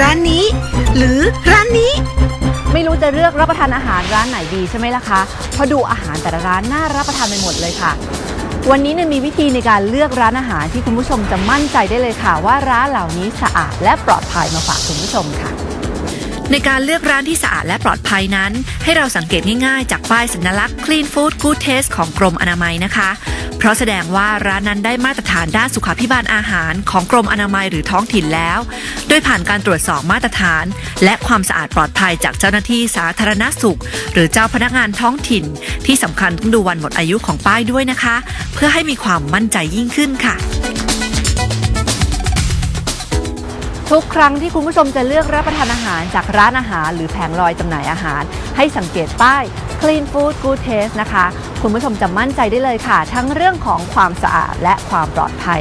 ร้านนี้ หรือร้านนี้ ไม่รู้จะเลือกรับประทานอาหารร้านไหนดีใช่ไหมล่ะคะ เพราะดูอาหารแต่ละร้านน่ารับประทานไปหมดเลยค่ะ วันนี้เนี่ยมีวิธีในการเลือกร้านอาหารที่คุณผู้ชมจะมั่นใจได้เลยค่ะ ว่าร้านเหล่านี้สะอาดและปลอดภัยมาฝากคุณผู้ชมค่ะ ในการเลือกร้านที่สะอาดและปลอดภัยนั้น ให้เราสังเกตง่ายๆ จากป้ายสัญลักษณ์ Clean Food Good Taste ของกรมอนามัยนะคะ เพราะแสดงว่าร้านนั้นได้มาตรฐานด้านสุขาภิบาลอาหารของกรมอนามัยหรือท้องถิ่นแล้ว โดยผ่านการตรวจสอบมาตรฐาน และความสะอาดปลอดภัยจากเจ้าหน้าที่สาธารณสุข หรือเจ้าพนักงานท้องถิ่น ที่สำคัญต้องดูวันหมดอายุของป้ายด้วยนะคะ เพื่อให้มีความมั่นใจยิ่งขึ้นค่ะ ทุกครั้งที่คุณผู้ชมจะเลือกรับประทานอาหารจากร้านอาหาร หรือแผงลอยจำหน่ายอาหาร ให้สังเกตป้าย Clean Food Good Taste นะคะ คุณผู้ชมจะมั่นใจได้เลยค่ะ ทั้งเรื่องของความสะอาดและความปลอดภัย